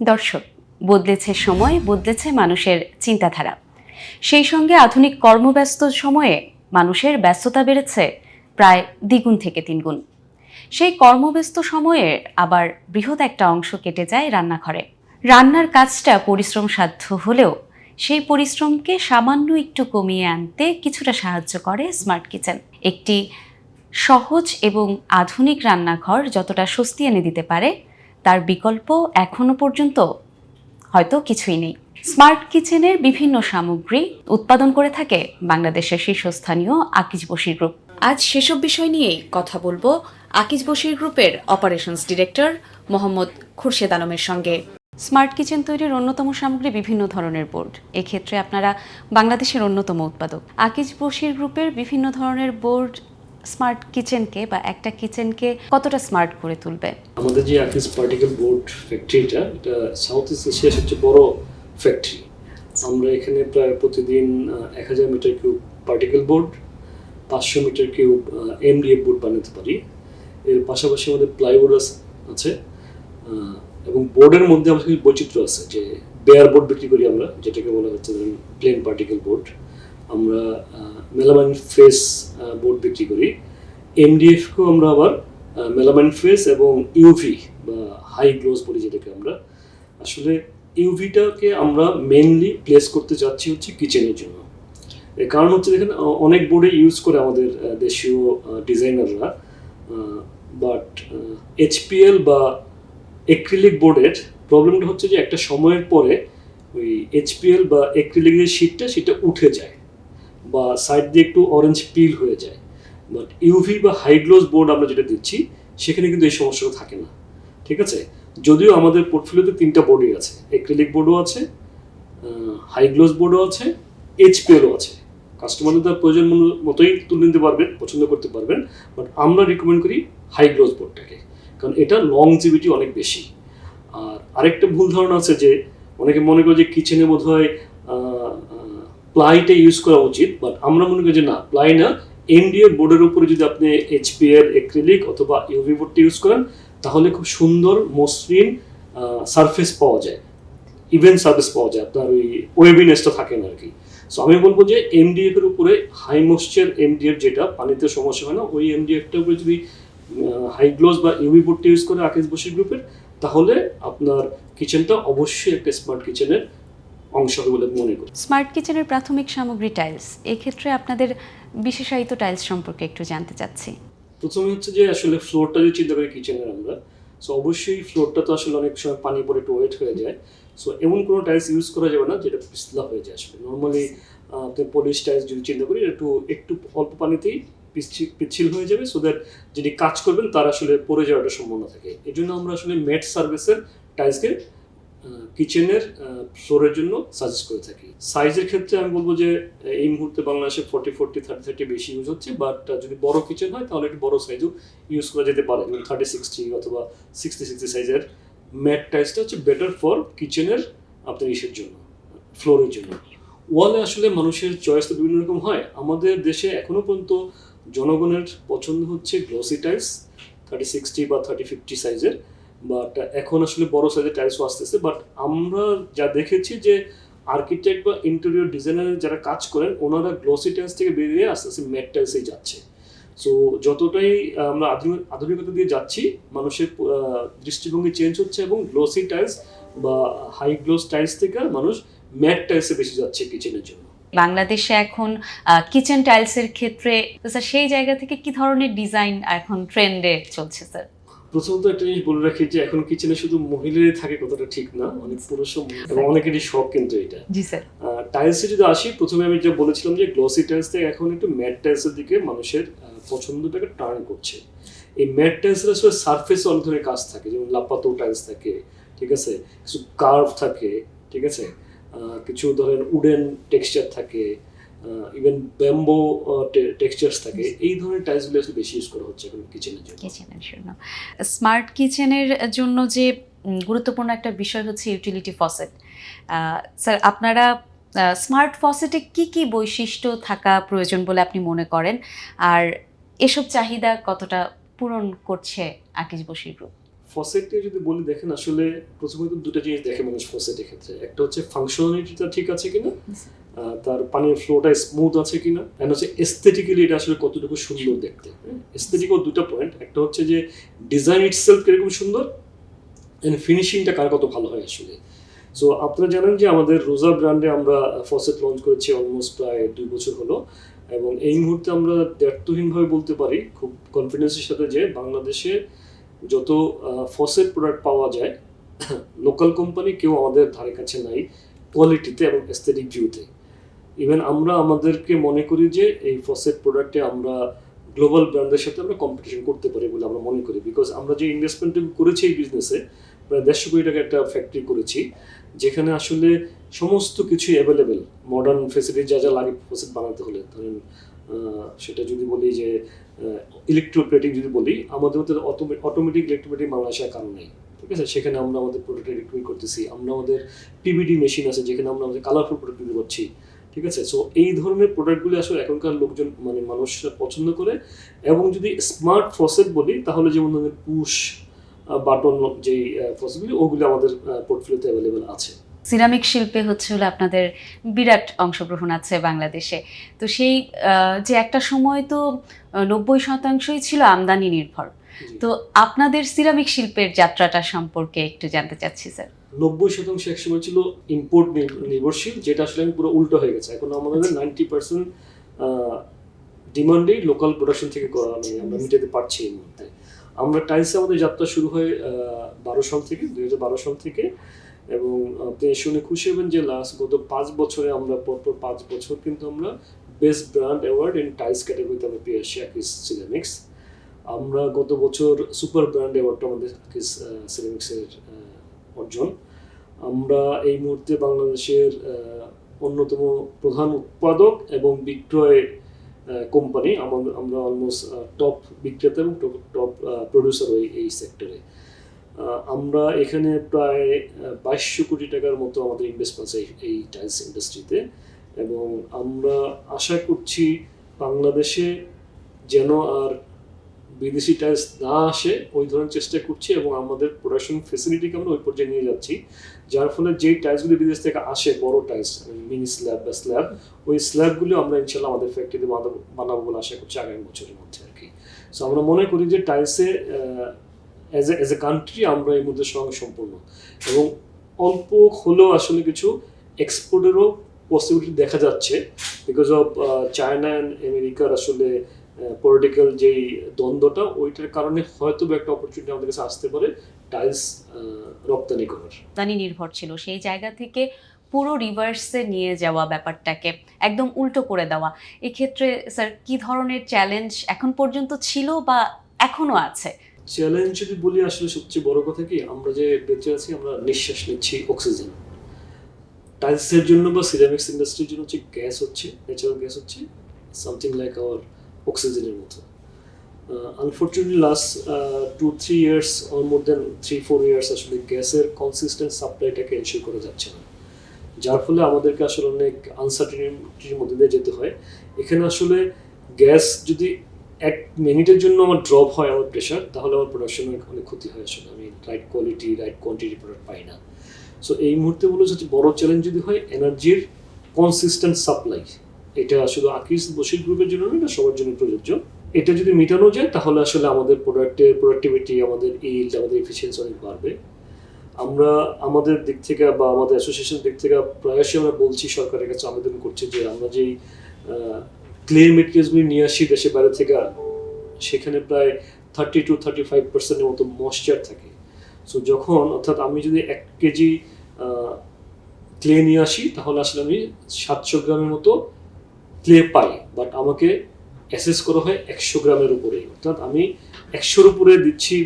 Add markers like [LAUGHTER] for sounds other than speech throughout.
দর্শক, বদলেছে সময়, বদলেছে মানুষের চিন্তাধারা। সেই সঙ্গে আধুনিক কর্মব্যস্ত সময়ে মানুষের ব্যস্ততা বেড়েছে প্রায় দ্বিগুণ থেকে তিনগুণ। সেই কর্মব্যস্ত সময়ে আবার বৃহৎ একটা অংশ কেটে যায় রান্নাঘরে। রান্নার কাজটা পরিশ্রম সাধ্য হলেও সেই পরিশ্রমকে সামান্য একটু কমিয়ে আনতে কিছুটা সাহায্য করে স্মার্ট কিচেন। একটি সহজ এবং আধুনিক রান্নাঘর যতটা স্বস্তি এনে দিতে পারে তার বিকল্প এখনও পর্যন্ত হয়তো কিছুই নেই। স্মার্ট কিচেনের বিভিন্ন সামগ্রী উৎপাদন করে থাকে বাংলাদেশের শীর্ষস্থানীয় আকিজ বশির গ্রুপ। আজ সেসব বিষয় নিয়েই কথা বলব আকিজ বশির গ্রুপের অপারেশনস ডিরেক্টর মোহাম্মদ খুরশেদ আলমের সঙ্গে। স্মার্ট কিচেন তৈরির অন্যতম সামগ্রী বিভিন্ন ধরনের বোর্ড। এক্ষেত্রে আপনারা বাংলাদেশের অন্যতম উৎপাদক। আকিজ বসির গ্রুপের বিভিন্ন ধরনের বোর্ড স্মার্ট কিচেনকে বা একটা কিচেনকে কতটা স্মার্ট করে তুলবে? আমাদের যে আকিস পার্টিকেল বোর্ড ফ্যাক্টরিটা এটা সাউথ ইস্ট এশিয়ার সবচেয়ে বড় ফ্যাক্টরি আমরা এখানে প্রায় প্রতিদিন এক হাজার মিটার কিউব পার্টিকেল বোর্ড পাঁচশো মিটার কিউব এমডিএফ বোর্ড বানাতে পারি। এর পাশাপাশি আমাদের প্লাইউড আছে এবং বোর্ডের মধ্যে আমাদের বৈচিত্র্য আছে যে বেয়ার বোর্ড বিক্রি করি আমরা, যেটাকে বলা হচ্ছে প্লেন পার্টিকেল বোর্ড আমরা মেলামাইন ফেস বোর্ড বিক্রি করি। এমডিএফকেও আমরা আবার মেলামাইন ফেস এবং ইউভি বা হাই গ্লোজ বলি যেটাকে আমরা। আসলে ইউভিটাকে আমরা মেনলি প্লেস করতে যাচ্ছি হচ্ছে কিচেনের জন্য। কারণ হচ্ছে দেখেন অনেক বোর্ডে ইউজ করে আমাদের দেশীয় ডিজাইনাররা। বাট এইচপিএল বা এক্রিলিক বোর্ডের প্রবলেমটা হচ্ছে যে একটা সময়ের পরে ওই এইচপিএল বা এক্রিলিকের শীটটা সেটা উঠে যায়। বা সাইড দিয়ে একটু অরেঞ্জ পিল হয়ে যায়। বাট ইউভি বা হাইগ্লোজ বোর্ড আমরা যেটা দিচ্ছি, সেখানে কিন্তু এই সমস্যাটা থাকে না। ঠিক আছে? যদিও আমাদের পোর্টফোলিওতে তিনটা বোর্ডই আছে। এক্রিলিক বোর্ডও আছে হাইগ্লোজ বোর্ডও আছে এইচপিএলও আছে। কাস্টমারদের তার প্রয়োজন মতো- মতোই তুলে নিতে পারবেন, পছন্দ করতে পারবেন বাট আমরা রিকমেন্ড করি হাইগ্লোজ বোর্ডটাকে কারণ এটা লংজিভিটি অনেক বেশি। আর আরেকটা ভুল ধারণা আছে যে, অনেকে মনে করে যে কিচেনে বোধ হয় প্লাইটা ইউজ করা উচিত বাট আমরা মনে করি যে না প্লাই না এনডিএ বোর্ডের উপরে যদি আপনি এইচপিএল এক্রিলিক অথবা ইউভি বোর্ডটা ইউজ করেন, তাহলে খুব সুন্দর, মসৃণ সারফেস পাওয়া যায়। ইভেন্ট সার্ভিস পাওয়া যায়, আপনার ওই ওয়েবিনেসটা থাকে না আর কি। সো আমি বলব যে এমডিএফ এর উপরে হাই ময়েশ্চার এমডিএফ যেটা, পানিতে সমস্যা হয় না, ওই এমডিএফটার উপরে যদি হাই গ্লোজ বা ইউভি বোর্ডটা ইউজ করে আকেশ বসি গ্রুপের তাহলে আপনার কিচেনটা অবশ্যই একটা স্মার্ট কিচেনের অংশ হবে বলে মনে করি। স্মার্ট কিচেনের প্রাথমিক সামগ্রী টাইলস এক্ষেত্রে আপনাদের বিশেষায়িত টাইলস সম্পর্কে একটু জানতে চাচ্ছি। প্রথমে হচ্ছে যে আসলে ফ্লোরটা যদি চিন্তা করি কিচেনের আমরা। সো অবশ্যই ফ্লোরটা তো আসলে অনেক সময় পানি পড়ে একটু ওয়েট হয়ে যায়। সো এমন কোনো টাইলস ইউজ করা যাবে না যেটা পিছলা হয়ে যায় আসলে। নর্মালি আপনি পলিশ টাইলস যদি চিন্তা করি একটু একটু অল্প পানিতেই পিচ্ছিল হয়ে যাবে সো দ্যাট যিনি কাজ করবেন তার আসলে পড়ে যাওয়াটা সম্ভাবনা থাকে। এই জন্য আমরা আসলে মেট সার্ভিসের টাইলসকে কিচেনের ফ্লোরের জন্য সাজেস্ট করে থাকি। সাইজের ক্ষেত্রে আমি বলব যে এই মুহূর্তে বাংলাদেশে ফোর্টি ফোর্টি থার্টি থার্টি বেশি ইউজ হচ্ছে বাট যদি বড় কিচেন হয়, তাহলে একটু বড় সাইজও ইউজ করা যেতে পারে। যেমন থার্টি সিক্সটি অথবা সিক্সটি সিক্সটি সাইজের ম্যাট টাইলসটা হচ্ছে বেটার ফর কিচেনের আপনার ইসের জন্য ফ্লোরের জন্য। ওয়ালে আসলে মানুষের চয়েস তো বিভিন্ন রকম হয়। আমাদের দেশে এখনও পর্যন্ত জনগণের পছন্দ হচ্ছে গ্লসি টাইলস থার্টি সিক্সটি বা থার্টি ফিফটি সাইজের বাট এখন আসলে বড় সাইজের টাইলসও আসতেছে। বাট আমরা যা দেখেছি যে আর্কিটেক্ট বা ইন্টেরিয়র ডিজাইনার যারা কাজ করেন, ওনারা গ্লসি টাইলস থেকে বেরিয়ে আস্তে আস্তে ম্যাট টাইলসেই যাচ্ছে। সো যতটাই আমরা আধুনিক আধুনিকতা দিয়ে যাচ্ছি, মানুষের দৃষ্টিভঙ্গি চেঞ্জ হচ্ছে এবং গ্লসি টাইলস বা হাই গ্লোস টাইলস থেকে মানুষ ম্যাট টাইলসে বেশি যাচ্ছে কিচেনের জন্য। বাংলাদেশে এখন কিচেন টাইলসের ক্ষেত্রে স্যার সেই জায়গা থেকে কি ধরনের ডিজাইন এখন ট্রেন্ডে চলছে স্যার প্রথমত একটা জিনিস বলে রাখি যে এখন কিচেনে শুধু মহিলারই থাকে কতটা ঠিক না অনেক পুরুষও এবং অনেকেরই শখ কিন্তু এটা। জি স্যার। টাইলসে যদি আসি প্রথমে আমি যে বলেছিলাম যে গ্লসি টাইলস থেকে এখন একটু ম্যাট টাইলসের দিকে মানুষের পছন্দটাকে টার্ন করছে। এই ম্যাট টাইলসের আসলে সারফেসে অনেক ধরনের কাজ থাকে যেমন লাপাতো টাইলস থাকে ঠিক আছে? কিছু কার্ভ থাকে ঠিক আছে? কিছু ধরেন উডেন টেক্সচার থাকে ইভেন ব্যাম্বো টেক্সচার্স থাকে এই ধরনের টাইলসগুলো আসলে বেশি ইউজ করা হচ্ছে এখন কিচেনের জন্য। কিচেনের জন্য। স্মার্ট কিচেনের জন্য যে গুরুত্বপূর্ণ একটা বিষয় হচ্ছে ইউটিলিটি ফসেট স্যার আপনারা স্মার্ট ফসেটে কি কি বৈশিষ্ট্য থাকা প্রয়োজন বলে আপনি মনে করেন? আর এসব চাহিদা কতটা পূরণ করছে আকিজ বসির গ্রুপ ফসেটে যদি বলি দেখেন আসলে প্রথমত দুটো জিনিস দেখে মানুষ ফসেটের ক্ষেত্রে। একটা হচ্ছে ফাংশনালিটিটা ঠিক আছে কিনা? তার পানির ফ্লোটা স্মুথ আছে কিনা এন্ড হচ্ছে এস্থেটিক্যালি এটা আসলে কতটুকু সুন্দর দেখতে। এস্থেটিক্যাল দুটো পয়েন্ট একটা হচ্ছে যে ডিজাইন ইটসেলফ কীরকম সুন্দর অ্যান্ড ফিনিশিংটা কার কত ভালো হয় আসলে। সো আপনারা জানেন যে আমাদের রোজা ব্র্যান্ডে আমরা ফসেট লঞ্চ করেছি অলমোস্ট প্রায় দুই বছর হলো এবং এই মুহূর্তে আমরা দ্ব্যর্থহীনভাবে বলতে পারি খুব কনফিডেন্সের সাথে যে বাংলাদেশে যত ফসেট প্রোডাক্ট পাওয়া যায় [COUGHS] লোকাল কোম্পানি কেউ আমাদের ধারে কাছে নাই কোয়ালিটিতে এবং এস্থেটিক ভিউতে ইভেন আমরা আমাদেরকে মনে করি যে এই ফসেট প্রোডাক্টে আমরা গ্লোবাল ব্র্যান্ডের সাথে আমরা কম্পিটিশন করতে পারি বলে আমরা মনে করি। বিকজ আমরা যে ইনভেস্টমেন্ট করেছি এই বিজনেসে প্রায় দেড়শো কোটি টাকা একটা ফ্যাক্টরি করেছি, যেখানে আসলে সমস্ত কিছুই অ্যাভেলেবেল মডার্ন ফেসিলিটি যা যা লাগে ফসেট বানাতে হলে। ধরেন সেটা যদি বলি যে ইলেকট্রোপ্লেটিং যদি বলি, আমাদের মধ্যে অটোমেটিক ইলেকট্রোপ্লেটিং বাংলাদেশের কারণ নেই। ঠিক আছে? সেখানে আমরা আমাদের প্রোডাক্ট ইলেকট্রিক করতেছি। আমরা আমাদের পিবিডি মেশিন আছে, যেখানে আমরা আমাদের কালারফুল প্রোডাক্ট দিতে পারছি। ঠিক আছে? সো এই ধরনের প্রোডাক্টগুলি আসলে এখনকার লোকজন মানে মানুষ পছন্দ করে। এবং যদি স্মার্ট ফসেট বলি, তাহলে যেমন ধরনের পুশ বাটন যেই ফসেটগুলি ওগুলি আমাদের পোর্টফোলিওতে অ্যাভেলেবেল আছে। সিরামিক শিল্পে হচ্ছে হলো আপনাদের বিরাট অংশগ্রহণ আছে বাংলাদেশে। তো সেই যে একটা সময় তো নব্বই শতাংশই ছিল আমদানি নির্ভর। তো আপনাদের সিরামিক শিল্পের যাত্রাটা সম্পর্কে একটু জানতে চাচ্ছি স্যার। নব্বই শতাংশ একসময় ছিল ইম্পোর্ট নির্ভরশীল যেটা আসলে আমি পুরো উল্টো হয়ে গেছে। এখন আমাদের নাইনটি পার্সেন্ট ডিমান্ডেই লোকাল প্রোডাকশন থেকে করা মানে আমরা মিটাতে পারছি এই মুহূর্তে। আমরা টাইলসে আমাদের যাত্রা শুরু হয় বারো সাল থেকে দুই হাজার বারো সাল থেকে। এবং আপনি শুনে খুশি হবেন যে লাস্ট গত পাঁচ বছরে আমরা পরপর পাঁচ বছর কিন্তু আমরা best brand award in tiles ক্যাটাগরিতে আমরা পেয়ে আসছি আকিস সিরামিক্স আমরা গত বছর সুপার ব্র্যান্ড অ্যাওয়ার্ডটা আমাদের সিরামিক্সের অর্জন। আমরা এই মুহূর্তে বাংলাদেশের অন্যতম প্রধান উৎপাদক এবং বিক্রয় কোম্পানি। আমরা অলমোস্ট টপ বিক্রেতা এবং টপ প্রডিউসার হই এই সেক্টরে আমরা এখানে প্রায় বাইশশো কোটি টাকার মতো আমাদের ইনভেস্টমেন্ট এই টাইলস ইন্ডাস্ট্রিতে এবং আমরা আশা করছি বাংলাদেশে যেন আর বিদেশি টাইলস না আসে, ওই ধরনের চেষ্টা করছি এবং আমাদের প্রোডাকশন ফেসিলিটিকে আমরা ওই পর্যায়ে নিয়ে যাচ্ছি, যার ফলে যেই টাইলসগুলি বিদেশ থেকে আসে, বড় টাইলস মিনি স্ল্যাব বা স্ল্যাব ওই স্ল্যাবগুলো আমরা ইনশাল্লাহ আমাদের ফ্যাক্টরিতে বানাবো বলে আশা করছি আগামী বছরের মধ্যে আর কি। সো আমরা মনে করি যে টাইলসে as a as a country আমরা এই মধ্যে সঙ্গে সম্পূর্ণ। এবং অল্প হলেও আসলে কিছু এক্সপোর্টেরও পসিবিলিটি দেখা যাচ্ছে বিকজ অফ চায়না অ্যান্ড আমেরিকার আসলে পলিটিক্যাল যেই দ্বন্দ্বটা ওইটার কারণে হয়তো বা একটা অপরচুনিটি আমাদের কাছে আসতে পারে টাইলস রপ্তানি করার। আমদানি নির্ভর ছিল। সেই জায়গা থেকে পুরো রিভার্সে নিয়ে যাওয়া ব্যাপারটাকে একদম উল্টো করে দেওয়া। এক্ষেত্রে স্যার কি ধরনের চ্যালেঞ্জ এখন পর্যন্ত ছিল বা এখনও আছে? চ্যালেঞ্জ যদি বলি আসলে সবচেয়ে বড় কথা কি আমরা যে বেঁচে আছি আমরা নিঃশ্বাস নিচ্ছি অক্সিজেন টাইলসের জন্য বা সিরামিক্স ইন্ডাস্ট্রির জন্য হচ্ছে গ্যাস হচ্ছে ন্যাচারাল গ্যাস হচ্ছে সামথিং লাইক আওয়ার অক্সিজেনের মতো। Unfortunately last two three years or more than three four years আসলে গ্যাসের কনসিস্টেন্ট সাপ্লাইটাকে এনশিওর করা যাচ্ছে না। যার ফলে আমাদেরকে আসলে অনেক আনসার্টিনিটির মধ্যে দিয়ে যেতে হয়। এখানে আসলে গ্যাস যদি এক মিনিটের জন্য আমার ড্রপ হয় আমার প্রেশার তাহলে আমার প্রোডাকশন অনেক ক্ষতি হয় আসলে। আমি right quality right quantity product পাই না। সো এই মুহূর্তে বলে হচ্ছে বড় চ্যালেঞ্জ যদি হয় এনার্জির কনসিস্টেন্ট সাপ্লাই এটা শুধু আকিস বসির গ্রুপের জন্য না সবার জন্য প্রযোজ্য। এটা যদি মেটানো যায়, তাহলে আসলে আমাদের প্রোডাক্টের প্রোডাক্টিভিটি আমাদের ইল্ড আমাদের এফিসিয়েন্সি অনেক বাড়বে। আমরা আমাদের দিক থেকে বা আমাদের অ্যাসোসিয়েশন দিক থেকে প্রায়শই আমরা বলছি, সরকারের কাছে আবেদন করছি যে আমরা যেই ক্লে মেটেরিয়ালসগুলি নিয়ে আসি দেশের বাইরে থেকে, সেখানে প্রায় থার্টি টু থার্টি ফাইভ পার্সেন্টের মতো ময়শ্চার থাকে। সো যখন, অর্থাৎ আমি যদি এক কেজি ক্লে নিয়ে আসি, তাহলে আসলে আমি সাতশো গ্রামের মতো ক্লে পাই বাট আমাকে অ্যাসেস করা হয় একশো গ্রামের উপরে অর্থাৎ আমি একশোর উপরে দিচ্ছি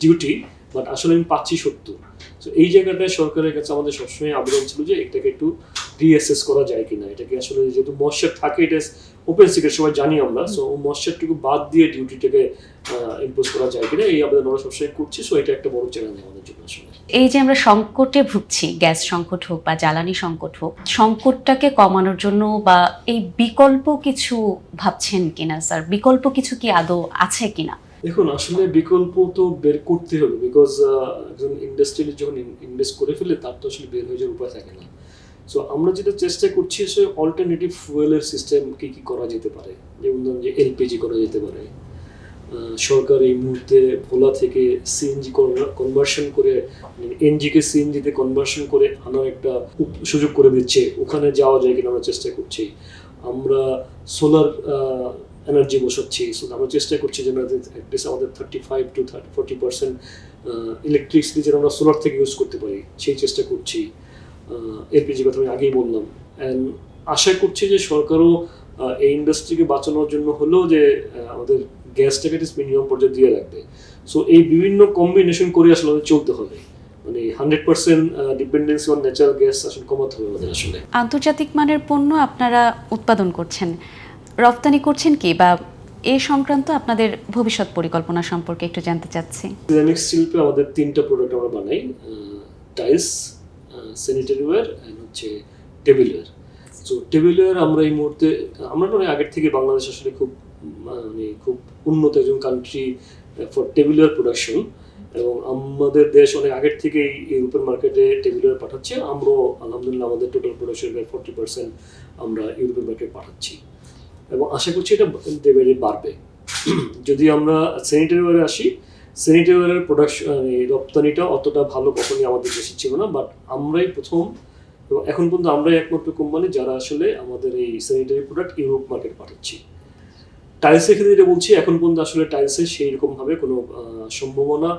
ডিউটি বাট আসলে আমি পাচ্ছি সত্তর। তো এই জায়গাটায় সরকারের কাছে আমাদের সবসময় আবেদন ছিল যে এটাকে একটু রিঅ্যাসেস করা যায় কিনা। এটাকে আসলে যেহেতু ময়শ্চার থাকে এটা ওপেন সিক্রেট সবাই জানি আমরা। সো ময়শ্চারটুকু বাদ দিয়ে ডিউটিটাকে ইম্পোজ করা যায় কিনা, এই আবেদন আমরা সবসময় করছি। সো এটা একটা বড় চ্যালেঞ্জ আমাদের জন্য আসলে। এই যে আমরা সংকটে ভুগছি, গ্যাস সংকট হোক বা জ্বালানি সংকট হোক, সংকটটাকে কমানোর জন্য বা এই বিকল্প কিছু ভাবছেন কিনা স্যার বিকল্প কিছু কি আদৌ আছে কিনা? দেখুন, আসলে বিকল্প তো বের করতে হবে বিকজ একজন ইন্ডাস্ট্রিয়াল যখন ইনভেস্ট করে ফেলে, তার তো আসলে বের হয়ে যাওয়ার উপায় থাকে না। সো আমরা যেটা চেষ্টা করছি সে অল্টারনেটিভ ফুয়েলের সিস্টেম কী কী করা যেতে পারে? যেমন ধরুন যে এলপিজি করা যেতে পারে। সরকার এই মুহূর্তে ভোলা থেকে সিএনজি কনভার্সন করে এনজিকে সিএনজিতে কনভার্সন করে আনার একটা সুযোগ করে দিচ্ছে। ওখানে যাওয়া যায় কিনা আমরা চেষ্টা করছি। আমরা সোলার এনার্জি বসাচ্ছি সো আমরা চেষ্টা করছি যেন অ্যাটলিস্ট আমাদের thirty five to thirty forty percent electricity যেন আমরা সোলার থেকে ইউজ করতে পারি। সেই চেষ্টা করছি। এলপিজি কথা আমি আগেই বললাম। অ্যান্ড আশা করছি যে সরকারও এই ইন্ডাস্ট্রিকে বাঁচানোর জন্য হলেও যে আমাদের গ্যাসটাকে মিনিমাম পর্যায়ে দিয়ে রাখবে। সো এই বিভিন্ন কম্বিনেশন করে আসলে আমাদের চলতে হবে। মানে hundred percent dependency on natural gas আসলে কমাতে হবে আমাদের আসলে। আন্তর্জাতিক মানের পণ্য আপনারা উৎপাদন করছেন। রপ্তানি করছেন কি বা এ সংক্রান্ত আপনাদের ভবিষ্যৎ পরিকল্পনা সম্পর্কে একটু জানতে চাচ্ছি। সিরামিক্স শিল্পে আমাদের তিনটা প্রোডাক্ট আমরা বানাই টাইলস স্যানিটারি ওয়্যার অ্যান্ড হচ্ছে টেবিল টেবিলওয়্যার সো টেবিলওয়্যার আমরা এই মুহূর্তে, আমরা মানে আগের থেকে বাংলাদেশ আসলে খুব মানে খুব উন্নত একজন কান্ট্রি ফর টেবিলওয়্যার প্রোডাকশন এবং আমাদের দেশ অনেক আগের থেকেই ইউরোপের মার্কেটে টেবিলওয়্যার পাঠাচ্ছে। আমরাও আলহামদুলিল্লাহ আমাদের টোটাল প্রোডাকশনের ফোর্টি পার্সেন্ট আমরা ইউরোপের মার্কেট পাঠাচ্ছি। এবং আশা করছি এটা ডেলিভারি বাড়বে। যদি আমরা স্যানিটারি ওয়ারে আসি স্যানিটারি ওয়ারের প্রোডাকশন রপ্তানিটা অতটা ভালো কখনই আমাদের দেশে ছিল না বাট আমরাই প্রথম এবং এখন পর্যন্ত আমরাই একমাত্র কোম্পানি যারা আসলে আমাদের এই স্যানিটারি প্রোডাক্ট ইউরোপ মার্কেট পাঠাচ্ছি। টাইলসের ক্ষেত্রে যেটা বলছি, এখন পর্যন্ত আসলে টাইলসের সেই রকমভাবে কোনো সম্ভাবনা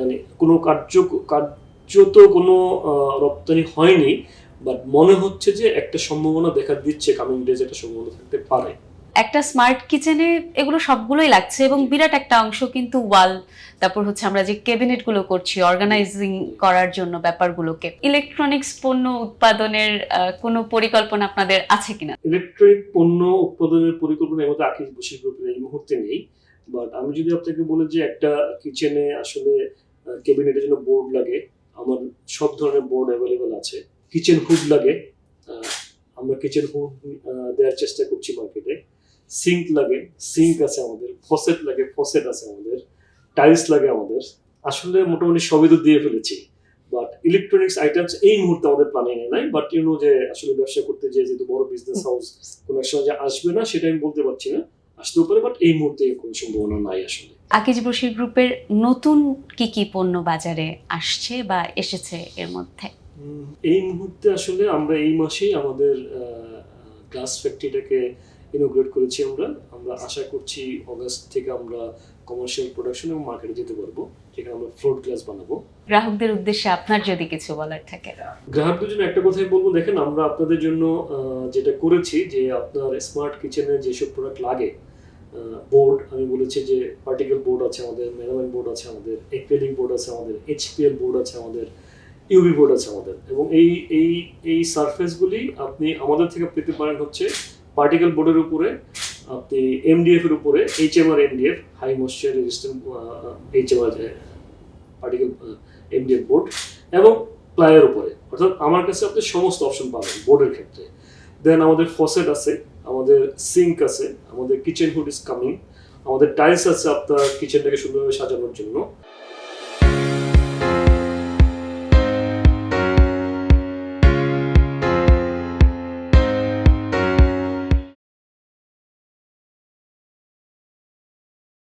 মানে কোনো কার্য, কার্যত কোনো রপ্তানি হয়নি। বাট মনে হচ্ছে যে একটা সম্ভাবনা দেখা দিচ্ছে কামিং ডেজ একটা সম্ভাবনা থাকতে পারে। একটা স্মার্ট কিচেনে এগুলো সবগুলোই লাগছে এবং বিরাট একটা অংশ কিন্তু ওয়াল তারপর হচ্ছে আমরা যে ক্যাবিনেটগুলো করছি অর্গানাইজিং করার জন্য ব্যাপারগুলোকে। ইলেকট্রনিক্স পণ্য উৎপাদনের কোনো পরিকল্পনা আপনাদের আছে কিনা? ইলেকট্রনিক পণ্য উৎপাদনের পরিকল্পনা এই মধ্যে আকিজ বসির এই মুহূর্তে নেই বাট আমি যদি আপনাকে বলি যে একটা কিচেনে আসলে ক্যাবিনেটের জন্য বোর্ড লাগে আমার সব ধরনের বোর্ড অ্যাভেলেবেল আছে। কিচেন হুড লাগে আমরা কিচেন হুড দেওয়ার চেষ্টা করছি মার্কেটে সিঙ্ক লাগে সিঙ্ক আছে আমাদের ফসেট লাগে ফসেট আছে আমাদের টাইলস লাগে আমাদের। আসলে মোটামুটি সবই তো দিয়ে ফেলেছি। বাট ইলেকট্রনিক্স আইটেমস এই মুহূর্তে আমাদের প্ল্যানিং এ নাই। বাট ইউনো যে আসলে ব্যবসা করতে যে যেহেতু বড় বিজনেস হাউস কোনো এক সময় যে আসবে না, সেটা আমি বলতে পারছি না। আসতেও পারে বাট এই মুহূর্তে কোনো সম্ভাবনা নাই আসলে। আকিজ বশির গ্রুপের নতুন কি কি পণ্য বাজারে আসছে বা এসেছে এর মধ্যে? এই মুহূর্তে আসলে আমরা এই মাসেই আমাদের গ্লাস ফ্যাক্টরিটাকে ইনোগ্রেট করেছি আমরা। আমরা আশা করছি অগাস্ট থেকে আমরা কমার্শিয়াল প্রোডাকশন এবং মার্কেটে যেতে পারব যেখানে আমরা ফ্লোট গ্লাস বানাবো। গ্রাহকদের উদ্দেশ্যে আপনার যদি কিছু বলার থাকে। গ্রাহকদের জন্য একটা কথাই বলব দেখেন আমরা আপনাদের জন্য যেটা করেছি যে আপনার স্মার্ট কিচেনে যেসব প্রোডাক্ট লাগে বোর্ড আমি বলেছি যে পার্টিকেল বোর্ড আছে আমাদের মেলামাইন বোর্ড আছে আমাদের এক্রেলিক বোর্ড আছে আমাদের এইচপিএল বোর্ড আছে আমাদের ইউবি বোর্ড আছে আমাদের। এবং এই এই এই সারফেসগুলি আপনি আমাদের থেকে পেতে পারেন হচ্ছে পার্টিকেল বোর্ডের উপরে, আপনি এমডিএফ এর উপরে HMR MDF high moisture resistant HMR particle MDF board এবং প্লাইয়ের উপরে। অর্থাৎ আমার কাছে আপনি সমস্ত অপশন পাবেন বোর্ডের ক্ষেত্রে। দেন আমাদের ফসেট আছে, আমাদের সিঙ্ক আছে, আমাদের কিচেন হুড ইজ কামিং আমাদের টাইলস আছে আপনার কিচেনটাকে সুন্দরভাবে সাজানোর জন্য।